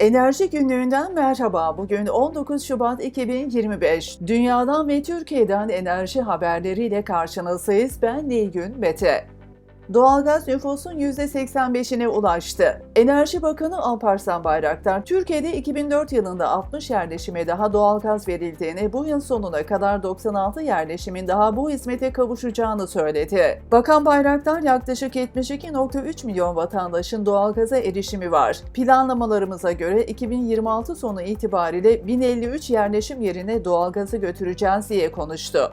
Enerji günlüğünden merhaba. Bugün 19 Şubat 2025. Dünyadan ve Türkiye'den enerji haberleriyle karşınızdayız. Ben Nilgün Mete. Doğalgaz nüfusun %85'ine ulaştı. Enerji Bakanı Alparslan Bayraktar, Türkiye'de 2004 yılında 60 yerleşime daha doğalgaz verildiğini, bu yıl sonuna kadar 96 yerleşimin daha bu hizmete kavuşacağını söyledi. Bakan Bayraktar, yaklaşık 72.3 milyon vatandaşın doğalgaza erişimi var. Planlamalarımıza göre 2026 sonu itibariyle 1053 yerleşim yerine doğalgazı götüreceğiz diye konuştu.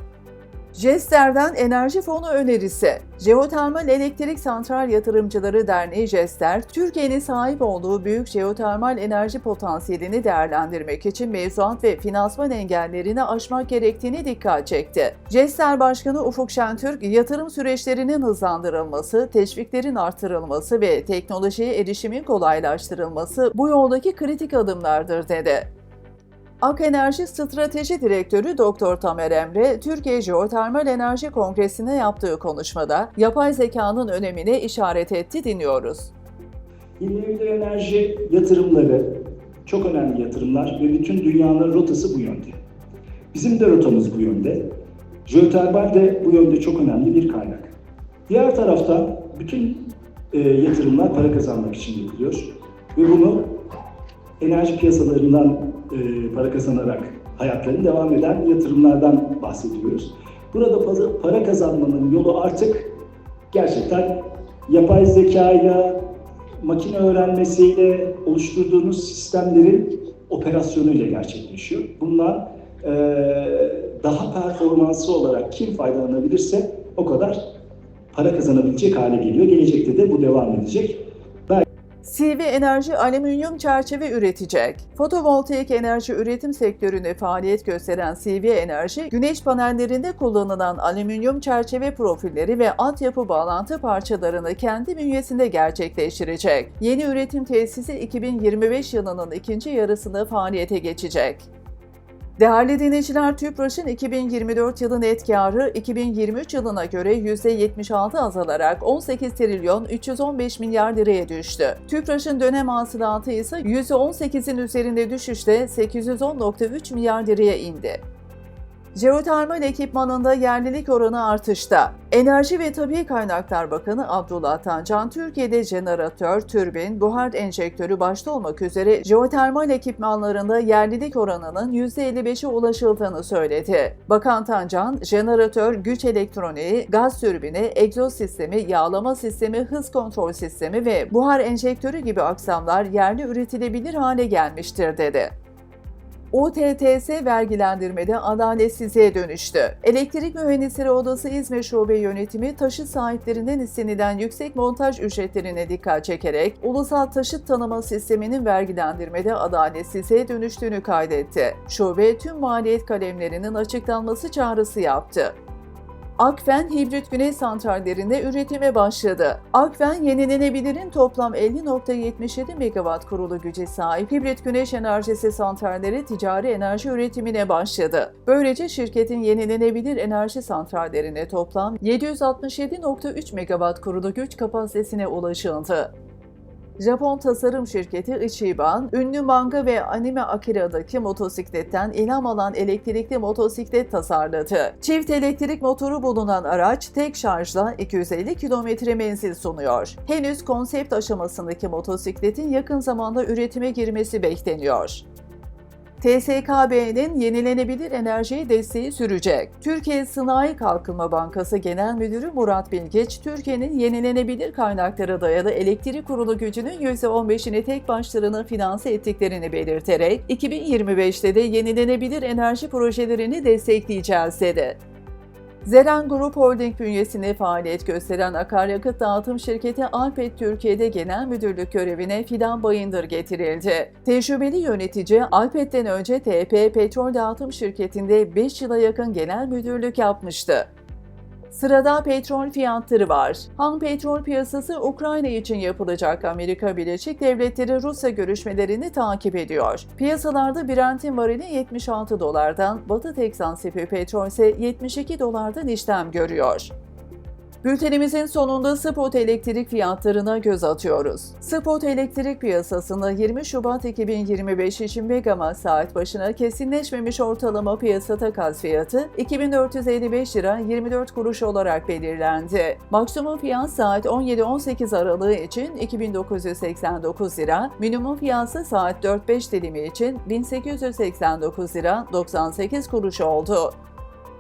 Jester'den enerji fonu önerisi. Jeotermal Elektrik Santral Yatırımcıları Derneği Jester, Türkiye'nin sahip olduğu büyük jeotermal enerji potansiyelini değerlendirmek için mevzuat ve finansman engellerini aşmak gerektiğini dikkat çekti. Jester Başkanı Ufuk Şentürk, yatırım süreçlerinin hızlandırılması, teşviklerin artırılması ve teknolojiye erişimin kolaylaştırılması bu yoldaki kritik adımlardır dedi. Ak Enerji Strateji Direktörü Dr. Tamer Emre, Türkiye Jeotermal Enerji Kongresi'ne yaptığı konuşmada yapay zekanın önemine işaret etti dinliyoruz. Yenilenebilir enerji yatırımları çok önemli yatırımlar ve bütün dünyanın rotası bu yönde. Bizim de rotamız bu yönde. Jeotermal de bu yönde çok önemli bir kaynak. Diğer taraftan bütün e, yatırımlar para kazanmak için yapılıyor ve bunu enerji piyasalarından e, para kazanarak hayatlarını devam eden yatırımlardan bahsediyoruz. Burada para, kazanmanın yolu artık gerçekten yapay zekayla, makine öğrenmesiyle oluşturduğunuz sistemlerin operasyonuyla gerçekleşiyor. Bundan e, daha performanslı olarak kim faydalanabilirse o kadar para kazanabilecek hale geliyor. Gelecekte de bu devam edecek. CV Enerji alüminyum çerçeve üretecek. Fotovoltaik enerji üretim sektöründe faaliyet gösteren CV Enerji, güneş panellerinde kullanılan alüminyum çerçeve profilleri ve altyapı bağlantı parçalarını kendi bünyesinde gerçekleştirecek. Yeni üretim tesisi 2025 yılının ikinci yarısında faaliyete geçecek. Değerli dinleyiciler, TÜPRAŞ'ın 2024 yılı net karı 2023 yılına göre %76 azalarak 18 trilyon 315 milyar liraya düştü. TÜPRAŞ'ın dönem hasılatı ise %18'in üzerinde düşüşle 810.3 milyar liraya indi. Jeotermal ekipmanında yerlilik oranı artışta. Enerji ve Tabi Kaynaklar Bakanı Abdullah Tancan, Türkiye'de jeneratör, türbin, buhar enjektörü başta olmak üzere jeotermal ekipmanlarında yerlilik oranının %55'e ulaşıldığını söyledi. Bakan Tancan, jeneratör, güç elektroniği, gaz türbini, egzoz sistemi, yağlama sistemi, hız kontrol sistemi ve buhar enjektörü gibi aksamlar yerli üretilebilir hale gelmiştir dedi. UTTS vergilendirmede adaletsizliğe dönüştü. Elektrik Mühendisleri Odası İzmir Şube Yönetimi taşıt sahiplerinden istenilen yüksek montaj ücretlerine dikkat çekerek ulusal taşıt tanıma sisteminin vergilendirmede adaletsizliğe dönüştüğünü kaydetti. Şube tüm maliyet kalemlerinin açıklanması çağrısı yaptı. Akfen hibrit güneş santrallerinde üretime başladı. Akfen yenilenebilirin toplam 50.77 megawatt kurulu güce sahip hibrit güneş enerjisi santralleri ticari enerji üretimine başladı. Böylece şirketin yenilenebilir enerji santrallerine toplam 767.3 megawatt kurulu güç kapasitesine ulaşıldı. Japon tasarım şirketi Ichiban, ünlü manga ve anime Akira'daki motosikletten ilham alan elektrikli motosiklet tasarladı. Çift elektrik motoru bulunan araç tek şarjla 250 kilometre menzil sunuyor. Henüz konsept aşamasındaki motosikletin yakın zamanda üretime girmesi bekleniyor. TSKB'nin yenilenebilir enerjiye desteği sürecek. Türkiye Sanayi Kalkınma Bankası Genel Müdürü Murat Bilgeç, Türkiye'nin yenilenebilir kaynaklara dayalı elektrik kurulu gücünün %15'ini tek başlarına finanse ettiklerini belirterek, 2025'te de yenilenebilir enerji projelerini destekleyeceğiz dedi. Zeren Grup Holding bünyesinde faaliyet gösteren akaryakıt dağıtım şirketi Alpet Türkiye'de genel müdürlük görevine Fidan Bayındır getirildi. Tecrübeli yönetici Alpet'ten önce TP Petrol Dağıtım Şirketi'nde 5 yıla yakın genel müdürlük yapmıştı. Sırada petrol fiyatları var. Ham petrol piyasası Ukrayna için yapılacak Amerika Birleşik Devletleri Rusya görüşmelerini takip ediyor. Piyasalarda Brent'in varili 76 dolardan, Batı Teksan Sipi petrol ise 72 dolardan işlem görüyor. Bültenimizin sonunda spot elektrik fiyatlarına göz atıyoruz. Spot elektrik piyasasında 20 Şubat 2025 için megawatt saat başına kesinleşmemiş ortalama piyasa takas fiyatı 2455 lira 24 kuruş olarak belirlendi. Maksimum fiyat saat 17-18 aralığı için 2989 lira, minimum fiyatı saat 4-5 dilimi için 1889 lira 98 kuruş oldu.